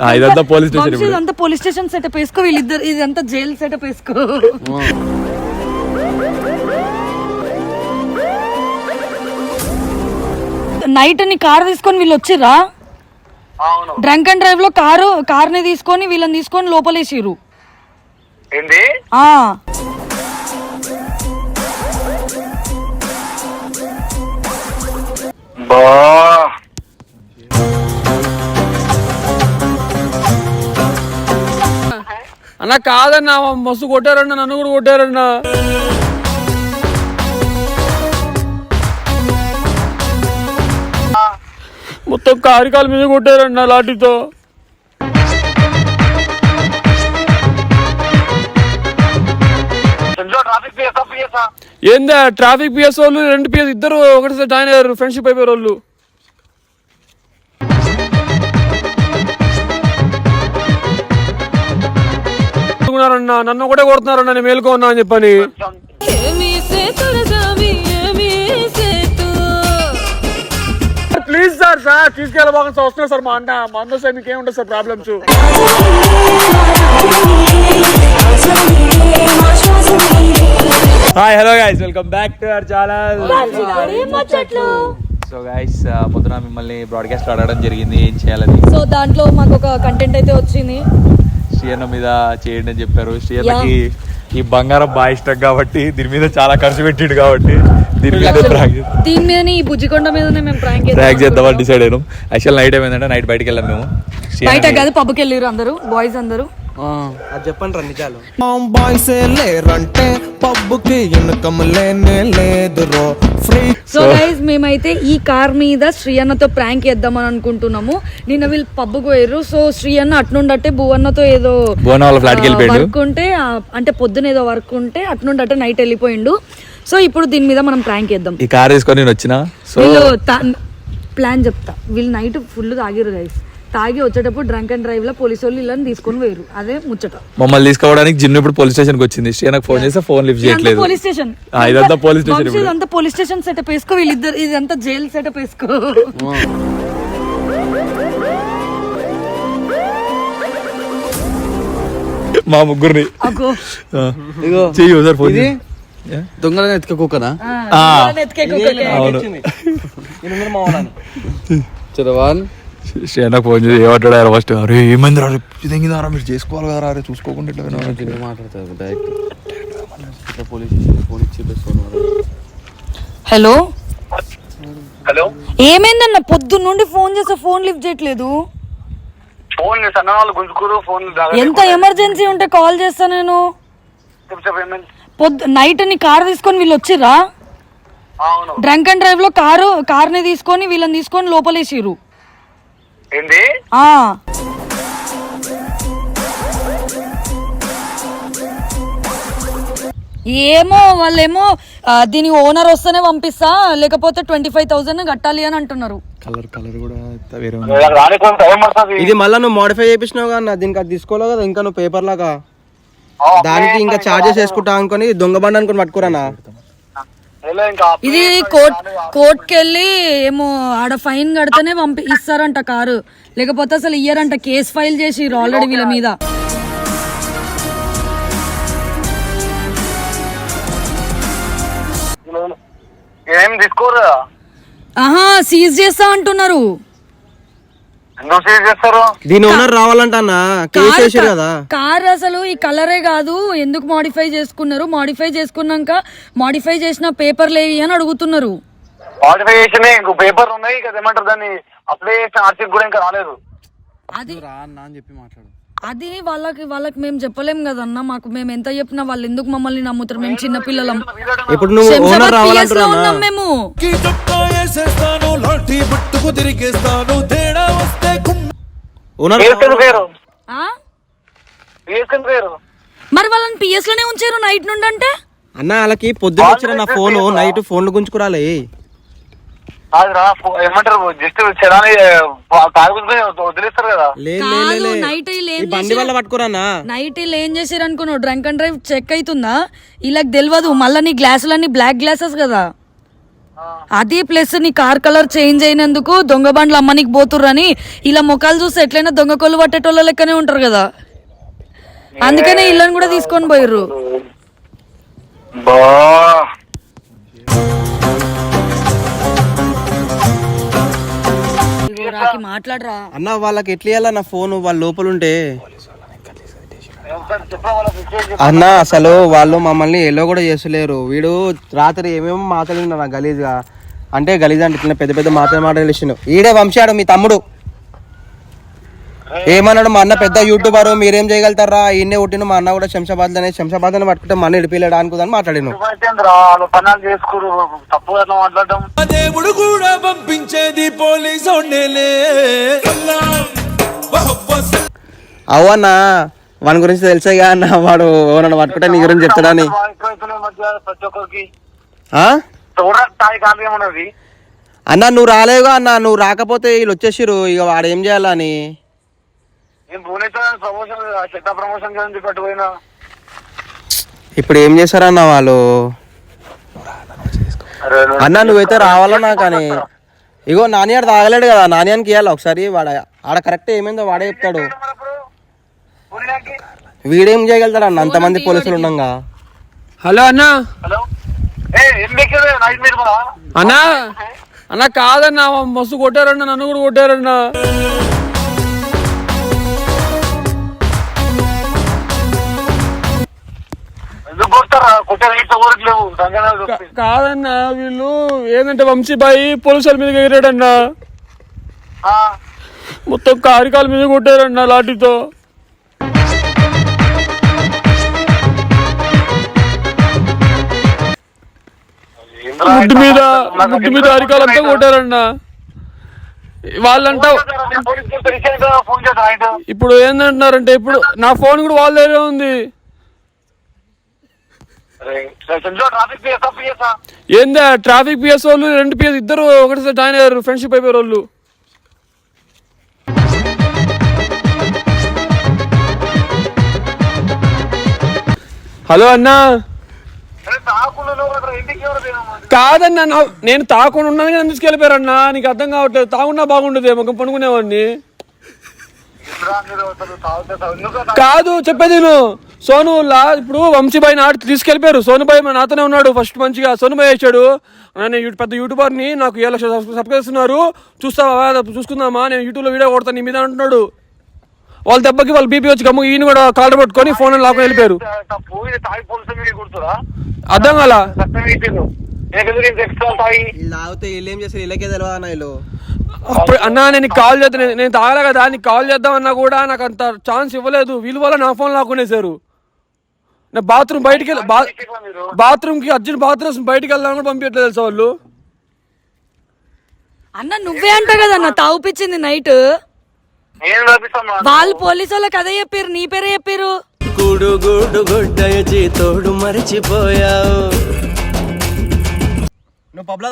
ఆ, ఇదంతా police station ఇదంతా పోలీస్ స్టేషన్ సెటప్ వేసుకో వీళ్ళిద్దరు ఇదంతా జైలు సెటప్ వేసుకో. నైట్ నీ కార్ తీసుకొని వీళ్ళు వచ్చిర్రా? అవును. డ్రంక్ అండ్ డ్రైవ్లో కారు కార్ని తీసుకొని వీళ్ళని తీసుకొని లోపలేసిర్రు. ఏంది? ఆ. బా. అన్న కాదన్నా మస్తు కొట్టారన్న నన్ను కూడా కొట్టారన్న. మొత్తం కారికాల మీద కొట్టారన్న లాఠీతో. ఏందా ట్రాఫిక్ పిఎస్ వాళ్ళు రెండు పిఎస్ ఇద్దరు ఒకటిసారి జాయిన్ అయ్యారు ఫ్రెండ్షిప్ అయిపోయారు వాళ్ళు. అన్న నన్ను ఒకటే కొడుతున్నారన్న నేను మేలుకోన్నా అని చెప్పని. ప్లీజ్ సార్ సార్ తీసుకెళ్ళబాక వస్తున్నారు సార్ మా అన్న. మా అన్న సార్ మీకు ఏముంటుంది sir problems? Hi hello guys welcome back to our channel so guys పొద్దున మిమ్మల్ని బ్రాడ్కాస్ట్ అడగడం జరిగింది ఏం చేయాలని. సో దాంట్లో మాకు ఒక కంటెంట్ అయితే వచ్చింది. శ్రీయన్న మీద చేయండి అని చెప్పారు. శ్రీయన్నకి ఈ బంగారం బాగా ఇష్టం కాబట్టి దీని మీద చాలా ఖర్చు పెట్టిండు కాబట్టి దీని మీద ప్రాక్ దీని మీదనే ఈ బుజ్జికొండ మీదనే మేము ప్రాంక్ చేద్దామని డిసైడ్ అయినాం. యాక్చువల్ నైట్ ఏమైందంటే నైట్ బయటికి వెళ్ళాం మేము. బయట కాదు పబ్కి వెళ్ళారు అందరూ బాయ్స్ అందరూ. అది చెప్పండి రా నిజాలు. బాయ్స్ లేరంటే పబ్బుకి ఇన్కమ్ లేనే లేదు రో ఫ్రీ సో గైజ్ మేమైతే ఈ కార్ మీద శ్రీ అన్నతో ప్రాంక్ చేద్దామని అనుకుంటున్నాము. నిన్న వీళ్ళు పబ్బుకు పోయారు సో శ్రీ అన్న అట్నుండట్టే భువన్నతో ఏదో భువన్న వాళ్ళ flat కి వెళ్ళిపోయాడు. వర్క్ ఉంటే అంటే పొద్దున ఏదో వర్క్ ఉంటే అట్నుండట్టే నైట్ వెళ్ళిపోయిండు. సో ఇప్పుడు దీని మీద మనం ప్రాంక్ చేద్దాం. ఈ కార్ తీసుకొని వచ్చిన. సో ప్లాన్ చెప్తా. వీళ్ళు నైట్ ఫుల్ తాగిరు గైస్ తాగి వచ్చేటప్పుడు డ్రంక్ అండ్ డ్రైవ్లో పోలీసు వాళ్ళు వీళ్ళని తీసుకొని పోయారు అదే ముచ్చట. మమ్మల్ని తీసుకోవడానికి జిన్ను ఇప్పుడు పోలీస్ స్టేషన్కి వచ్చింది శ్రీయన్నకు ఫోన్ చేస్తే ఫోన్ లిఫ్ట్ చేయట్లేదు. Police station. ఆ, ఇదంతా పోలీస్ స్టేషన్. ఇదంతా పోలీస్ స్టేషన్ సెటప్ వేసుకో వీళ్ళిద్దరు ఇదంతా జైలు సెటప్ వేసుకో. మా ముగ్గురిని. చెయ్యి ఒకసారి ఫోన్. దొంగలను ఎత్తుకోకనా. అవును. చదవాన్ శ్రీయన్నకు ఫోన్ చేసి ఏమంటాడు ఆయన ఫస్ట్? అరే ఏమైంది రా ఇది ఎంగిందారా మీరు చేసుకోవాలి కదా రే చూసుకోకుండా ఇట్లా వినవా?" మాట్లాడతారు డైరెక్ట్ పోలీస్ స్టేషన్ ఇచ్చి హలో? హలో? ఏమైందన్న? పొద్దున్న నుండి ఫోన్ చేస్తే ఫోన్ లిఫ్ట్ చేయట్లేదు. ఫోన్ సన్న వాళ్ళు గుంజుకురు ఫోన్ ఎంత ఎమర్జెన్సీ ఉంటే కాల్ చేస్తా నేను? పొద్దు నైట్ నీ కార్ తీసుకొని వీళ్ళు వచ్చిర్రా? డ్రంక్ అండ్ డ్రైవ్లో కారు కార్ని తీసుకొని వీళ్ళని తీసుకొని లోపలేసిర్రు. ఏంది? ఆ. ఏమో వాళ్ళేమో ఆ, దీని ఓనర్ వస్తేనే పంపిస్తా లేకపోతే ట్వంటీ ఫైవ్ థౌసండ్ కట్టాలి అని అంటున్నారు. కలర్ కలర్ కూడా వేరే ఉంది. రాని కొంచెం టైం పడుతుంది? ఇది మళ్ళీ నువ్వు మోడిఫై చేపించినావు కదా దీనికి అది తీసుకోలేవు కదా ఇంకా నువ్వు పేపర్ లాగా. ఆ, దానికి ఇంకా చార్జెస్ వేసుకుంటా అనుకొని దొంగ బండి అనుకుని పట్టుకురానా ఇది కోర్ట్ కోర్టుకి వెళ్ళి ఏమో ఆడ ఫైన్ కడితేనే పంపి ఇస్తారంట కారు. లేకపోతే అసలు ఇయ్యరంట. కేసు ఫైల్ చేసి ఆల్రెడీ వీళ్ళ మీద. ఏం తీసుకోరు ఆహా సీజ్ చేస్తా అంటున్నారు. దీని ఓనర్ రావాలంట అన్న కేసు వేసారు కదా. కార్ అసలు ఈ కలరే కాదు ఎందుకు మాడిఫై చేసుకున్నారు? మాడిఫై చేసుకున్నాక మాడిఫై చేసిన పేపర్లు ఏవి అని అడుగుతున్నారు. మోడిఫై చేసిన ఇంకో పేపర్ ఉన్నాయి కదా ఏమంటారు దాన్ని అప్లై చేసిన ఆర్సీ కూడా ఇంకా రాలేదు. అది రా అన్న అని చెప్పి మాట్లాడు. అది వాళ్ళకి వాళ్ళకి మేము చెప్పలేం కదన్న మాకు మేము ఎంత చెప్పినా వాళ్ళు ఎందుకు మమ్మల్ని నమ్ముతారు? మేము చిన్న పిల్లలం. ఇప్పుడు నువ్వు ఓనర్ రావాలంటున్నా మేము. లాఠీ పట్టుకు తిరిగేస్తాను. తేడా వస్తే మరి వాళ్ళని పిఎస్లోనే ఉంచారు నైట్ నుండి అంటే? అన్న వాళ్ళకి పొద్దున వచ్చిన నా ఫోన్ నైట్ ఫోన్లు గుంజుకురాలే. ఏమంటారు జస్ట్ చలాని వదిలేస్తారు కదా. నైట్ బండి? వల్ల పట్టుకురానా నైట్ వీళ్ళు ఏం చేశారు అనుకున్నావు? డ్రంక్ అండ్ డ్రైవ్ చెక్ అవుతుందా? వీళ్ళకి తెలియదు మళ్ళీ నీ గ్లాసులన్నీ బ్లాక్ గ్లాసెస్ కదా. అది ప్లస్ నీ కార్ కలర్ చేంజ్ అయినందుకు దొంగ బండ్లు అమ్మనికి పోతుర్రని ఇలా ముఖాలు చూస్తే ఎట్లయినా దొంగ కొలు పట్టేటోళ్ళ లెక్కనే ఉంటారు కదా. అందుకనే ఇళ్ళని కూడా తీసుకొని పోయిర్రు. బా. ఇగో రాకి మాట్లాడరా. అన్న వాళ్ళకి ఎట్లా ఇవ్వాలా నా ఫోన్? వాళ్ళ లోపల ఉంటే ఒకసారి చెప్పరా వాళ్ళకి విషయం చెప్పు. అన్న అసలు వాళ్ళు మమ్మల్ని ఎల్లో కూడా చేసలేరు వీడు రాత్రి ఏమేమో మాట్లాడిన నా గలీజ్గా. అంటే గలీజ్ అంటే ఇట్లా పెద్ద పెద్ద మాటలు మాట్లాడేసిండు ఈడే వంశాడు మీ తమ్ముడు. ఏమన్నాడు మా అన్న పెద్ద యూట్యూబర్ మీరేం చేయగలుగుతారా? ఈయనే పుట్టిన మా అన్న కూడా శంషాబాద్ అనే శంషాబాద్ అని పట్టుకుంటే మన ఇడిపిలేడు అనుకుందని మాట్లాడిను దేవుడు కూడా పంపించేది పోలీసు అవన్న వాని గురించి తెలిసేగా అన్న వాడు నన్ను పట్టుకుంటే నీ గురించి చెప్తాడని అన్న నువ్వు రాలేవుగా అన్న నువ్వు రాకపోతే వీళ్ళు వచ్చేసిరు ఇక వాడు ఏం చేయాలని నేను ఇప్పుడు ఏం చేశారన్న వాళ్ళు? అన్న నువ్వైతే రావాలన్నా కానీ ఇగో నానియాడు తాగలేడు కదా నానియానికి ఇవ్వాలి ఒకసారి? వాడ ఆడ కరెక్ట్ ఏమైందో వాడే చెప్తాడు. వీడేం చేయగలుగుతాడు అన్న? అంతమంది పోలీసులు ఉండగా. హలో అన్నా. అన్నా. అన్నా కాదన్నా మస్తు కొట్టారన్నా నన్ను కూడా కొట్టారన్నా. కాదన్నా వీళ్ళు ఏంటంటే వంశీబాయి పోలీసుల మీద ఎగిరాడన్నా. మొత్తం కారికాల మీద కొట్టారన్నా లాఠీతో. ముడ్డు మీద ముడ్డు మీద అరికాలంతా కొట్టారన్నా. నైట్ ఇప్పుడు ఏందంటున్నారంటే ఇప్పుడు నా ఫోన్ కూడా వాళ్ళ దగ్గర ఉంది ఏందా ట్రాఫిక్ పిఎస్ వాళ్ళు రెండు పిఎస్ ఇద్దరు ఒకటిసారి జాయిన్ అయ్యారు ఫ్రెండ్షిప్ అయిపోయారు వాళ్ళు. హలో అన్నా. కాదన్నా నేను తాకుండా ఉన్నాను కానీ తీసుకెళ్ళిపోయారన్నా నీకు అర్థం కావట్లేదు. తాగున్నా బాగుండదు మొక్క పనుకునేవాడిని. కాదు చెప్పేది నేను సోను లా ఇప్పుడు వంశీబాయి నాటి తీసుకెళ్ళిపోయారు. సోనుబాయి మా నాతోనే ఉన్నాడు ఫస్ట్ మంచిగా. సోనుబాయి వేసాడు నేను పెద్ద యూట్యూబర్ని నాకు ఏడు లక్షల సబ్స్క్రైబ్ చేస్తున్నారు చూస్తావా? చూసుకుందామా? నేను యూట్యూబ్లో వీడియో కొడతాను నీ మీద అంటున్నాడు. వాళ్ళ దెబ్బకి వాళ్ళు బీపీ వచ్చి గమ్ము ఈయన కూడా కాలర్ పట్టుకొని ఫోన్ లాక్కుని వెళ్ళిపోయారు. అర్థం కాల? అన్న అప్పుడు అన్నా నేను కాల్ చేద్దాం నేను- తాగలే కదా? నీకు కాల్ చేద్దామన్నా కూడా నాకు అంత ఛాన్స్ ఇవ్వలేదు. వీళ్ళ వల్ల నా ఫోన్ లాక్కునేశారు. నేను బాత్రూమ్ బయటికి వెళ్ళి బా మీరు? బాత్రూమ్కి అర్జున్ బాత్రూమ్ బయటికి వెళ్దాం కూడా పంపించట్లేదు తెలుసా వాళ్ళు? అన్న నువ్వే అంట కదన్న తాగుపిచ్చింది నైట్ నేను చూపిస్తాను వాళ్ళు పోలీసు వాళ్ళకి అదే చెప్పారు నీ పేరే చెప్పారు. గూడు గూడు గుడ్డయచి తోడు మరిచిపోయావు. నువ్వు పబ్లో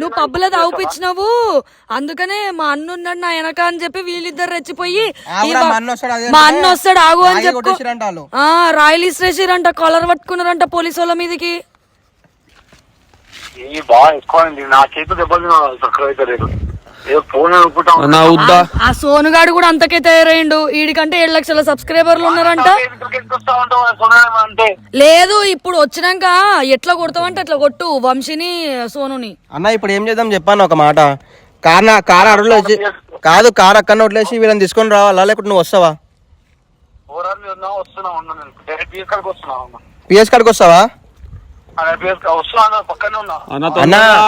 నువ్వు పబ్బులో తాగుపిచ్చినావు. అందుకనే మా అన్న ఉన్నాడు నా వెనక అని చెప్పి వీళ్ళిద్దరు రెచ్చిపోయి ఈ మా అన్న వస్తాడు, అదే మా అంటే అన్న వస్తాడు ఆగు అని చెప్పు. ఆ రాయలు ఇసిరేసిరంట కాలర్ పట్టుకున్నారంట పోలీసు వాళ్ళ మీదకి. ఈ బాగా ఎక్కువ నా చేతి దెబ్బలు ఆ సోనుగాడు కూడా అంతకే తయారయ్యిండు. వీడికంటే ఏడు లక్షల సబ్స్క్రైబర్లు ఉన్నారంట. అంటే లేదు ఇప్పుడు వచ్చినాక ఎట్లా కొడతావంటే అట్లా కొట్టు వంశీని సోనుని. అన్న ఇప్పుడు ఏం చేద్దాం చెప్పాను ఒక మాట. కార్ నా కార్ అడవులో వచ్చి కాదు కార్ అక్కడ వదిలేసి వీళ్ళని తీసుకొని రావాలా? లేకుంటే నువ్వు వస్తావా? పిఎస్ కాడికి వస్తావా?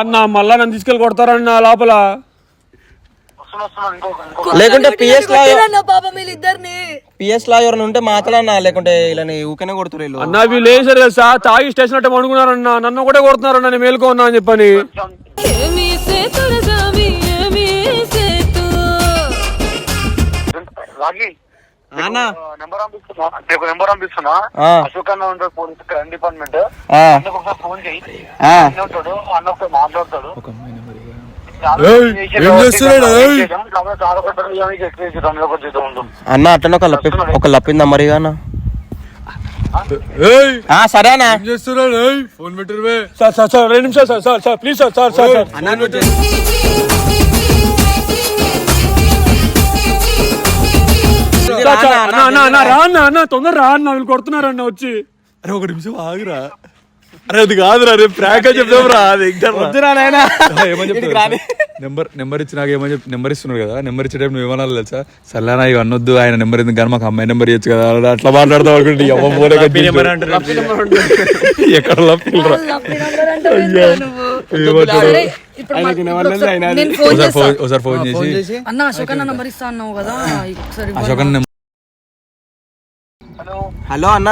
అన్న మళ్ళా నన్ను తీసుకెళ్ళి కొడతారన్న లోపల వస్తున్నా వస్తున్నా ఇంకొక ఇంకొక లేకుంటే పిఎస్ లా పిఎస్ లా ఎవరైనా ఉంటే మాట్లాడన్నా లేకుంటే వీళ్ళని ఊకనే కొడుతురు వీళ్ళు. అన్న వీళ్ళు ఏం సరే తెలుసా తాగి స్టేషన్ అంటే అనుకున్నారన్న నన్ను ఒకటే కొడుతున్నారన్న నేను మేలుకో ఉన్నా అని చెప్పని. అన్న నెంబర్ పంపిస్తున్నా. అశోక్ అన్న ఉంటాడు పోలీస్ క్రైమ్ డిపార్ట్మెంట్. ఆ, అన్నకు ఒకసారి ఫోన్ చేయి. అన్న అన్న ఒకసారి మాట్లాడతాడు? అన్న అట్లనే ఒక లప్పి ఒక లప్పిందా మరి అన్న ఏయ్. ఆ, సరే అన్న ఏం చేస్తున్నాడు? ఫోన్ పెట్టరు సార్ సార్ సార్ రెండు నిమిషాలు sir sir sir please sir sir sir sir. అన్న అన్న అన్న రా అన్న అన్న తొందర రా అన్న వీళ్ళు కొడుతున్నారు అన్న వచ్చి. అరే ఒక నిమిషం ఆగురా. అరే అది కాదురా రేపు ప్రాంక్ అని చెప్తావురా అది వద్దురా నాయనా. ఏమని నెంబర్ నెంబర్ ఇచ్చి నాకు ఏమని చెప్పి నెంబర్ ఇస్తున్నాడు కదా నెంబర్ ఇచ్చే టైం నువ్వు ఏమన్నా తెలుసా? సల్లానా ఇవి అనొద్దు ఆయన నెంబర్ ఎందుకు కానీ మాకు అమ్మాయి నెంబర్ ఇవ్వచ్చు కదా అట్లా మాట్లాడతావు అనుకుంటే అమ్మ ఫోన్ ఎక్కడ ఒకసారి నేను ఫోన్ చేసి. అన్న అశోక్ అన్న నంబర్ ఇస్తా అన్నావు కదా అశోక్ హలో. అన్న.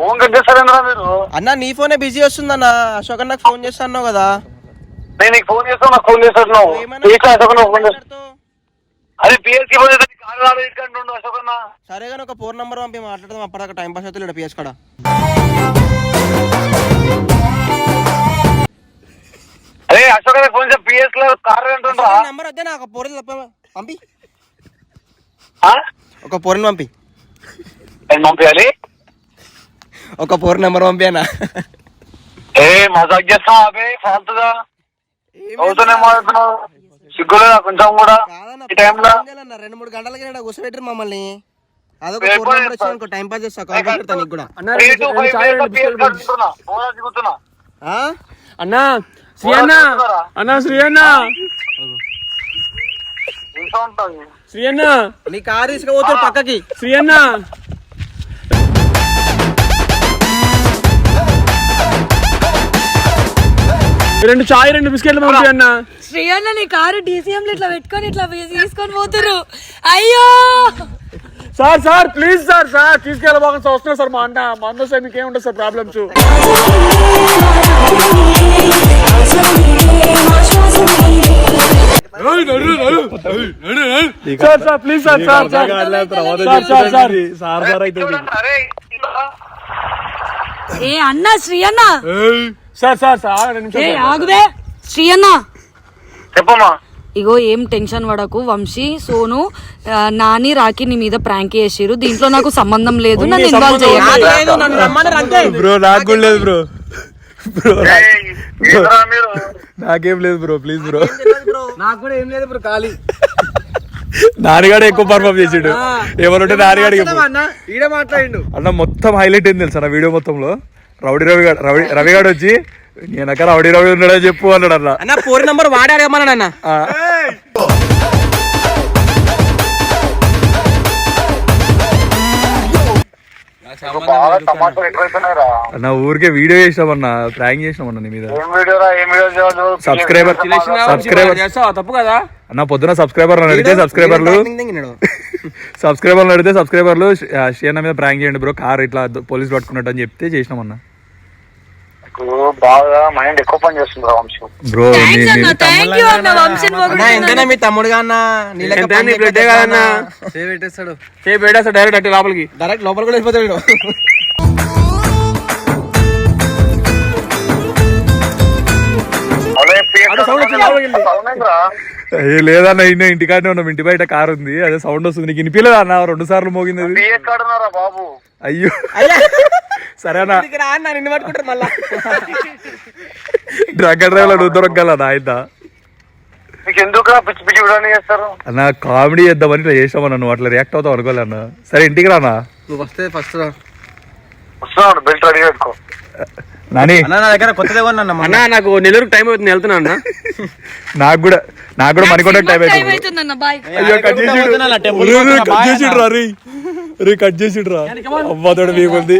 ఫోన్ కట్ చేస్తారేంద్రా మీరు? అన్న నీ ఫోనే బిజీ వస్తుందన్న. అశోక్ అన్నకు ఫోన్ చేస్తా అన్నావు కదా. నేను నీకు ఫోన్ చేస్తాను నాకు ఫోన్ చేస్తాను నువ్వు ఏమన్నా ఏ క్లాస్ ఒక ఫోన్ చేస్తాను? అరే పిఎస్కి ఫోన్ చేస్తే కాదు రాడు ఇటుకంటుండు అశోక్ అన్న. సరే కానీ ఒక ఫోన్ నంబర్ పంపి మాట్లాడదాం. అప్పటిదాకా టైం పాస్ అవుతుంది పిఎస్ కాడ అరే అశోక్ అన్న ఫోన్ చేస్తే పిఎస్లో కార్ అంటుండ్రా నంబర్ వద్దే నాకు పోరిని పంపి? ఒక పోరిని పంపి. పంపించాలి ఒక ఫోర్ నెంబర్ పంపానా ఏ రెండు మూడు ఇక్కడ మమ్మల్ని టైం పాస్ కూడా అన్నా శ్రీ అన్న అన్నా శ్రీ అన్న శ్రీ అన్న నీ కారు తీసుకుపోతారు పక్కకి శ్రీ అన్న రెండు చాయ్ రెండు బిస్కెట్లు పంపి అన్న. శ్రీ అన్న నీ కారు డీసీఎం ఇట్లా పెట్టుకొని ఇట్లా తీసుకొని పోతురు అయ్యో! Sir sir please sir sir తీసుకెళ్ళబోక వస్తున్నా సార్ మా అన్న. మా అన్న సార్ మీకు ఏముంటుంది sir problems sir sir please sir sir sir. Sir sir sir. Sir sir అయితే. ఏ అన్న శ్రీ అన్న సార్ సార్ సార్ ఏ. ఆగుబే శ్రీ అన్న చెప్పమ్మా. ఇగో ఏం టెన్షన్ పడకు వంశీ సోను నాని రాకి నీ మీద ప్రాంక్ చేసిరు దీంట్లో నాకు సంబంధం లేదు నన్ను ఇన్వాల్వ్ చేయాలి బ్రో నాకు లేదు బ్రో నాకేం లేదు బ్రో ప్లీజ్ బ్రో నాకు కూడా ఏం లేదు బ్రో ఖాళీ. నాన్నగాడు ఎక్కువ పర్ఫామ్ చేసిండు. ఏమనుంటే నాన్నగాడికి. అన్న? ఈడ మాట్లాడిండు. అన్న మొత్తం హైలైట్ ఏంది తెలుసా నా వీడియో మొత్తంలో? రౌడీ రవి గాడు రవి రవిగాడు వచ్చి నేనక్క రౌడీ రవి ఉన్నాడని చెప్పు అన్నాడు అన్న అన్న పోరి నంబర్ వాడాడు ఏమన్నాడు అన్న. అన్న ఊరికే వీడియో చేసినామన్న ప్రాంక్ చేసినామన్న నీ మీద. ఏం వీడియోరా ఏం వీడియో చేయాలి సబ్స్క్రైబర్ సబ్స్క్రైబర్ తప్పు కదా? అన్న పొద్దున సబ్స్క్రైబర్ అడిగితే సబ్స్క్రైబర్లు సబ్స్క్రైబర్లు అడిగితే సబ్స్క్రైబర్లు షేర్ మీద ప్రాంక్ చేయండి బ్రో కార్ ఇట్లా పోలీస్ పట్టుకున్నట్టు అని చెప్తే చేసినామన్న. బాగా మైండ్ ఎక్కువ పని చేస్తుంది వంశం. బ్రో థ్యాంక్స్ అన్న థ్యాంక్ యూ అన్న వంశీని అన్న పొగుడుతున్నాను. ఎంతైనా మీ తమ్ముడుగా అన్న నీ. అన్న. సేవ్ పెట్టేస్తాడు. డైరెక్ట్ లోపలికి. డైరెక్ట్ లోపల కూడా వెళ్ళిపోతాడు? ఏ లేదన్న ఇన్న ఇంటికాడనే ఉన్నాం ఇంటి బయట కార్ ఉంది అదే సౌండ్ వస్తుంది. నీకు వినిపించలేదు అన్న రెండు సార్లు మోగింది బాబు? అయ్యో. సరే అన్న ఇక్కడికి రా అన్న నిన్ను పట్టుకుంటారు మళ్ళా. డ్రగ్ అన్న కామెడీ చేద్దామని ఇట్లా చేసామన్న నువ్వు అట్లా రియాక్ట్ అవుతావు అనుకోలే అన్న. సరే ఇంటికి రానా నువ్వు వస్తే ఫస్ట్ రా. బెల్ట్ రెడీ పెట్టుకో. నాని. అన్న నా దగ్గర కొత్తదే కొన్నా అన్న నాకు నెల్లూరుకి టైం అవుతుంది వెళ్తున్నా అన్న. నాకు కూడా నాకు కూడా మణికొండ టైం టైం అవుతుంది. అయ్యో కట్ చేసిండు. రే, రే, కట్ రా కట్ చేసిండు రా. అవ్వతోడు మీకు ఉంది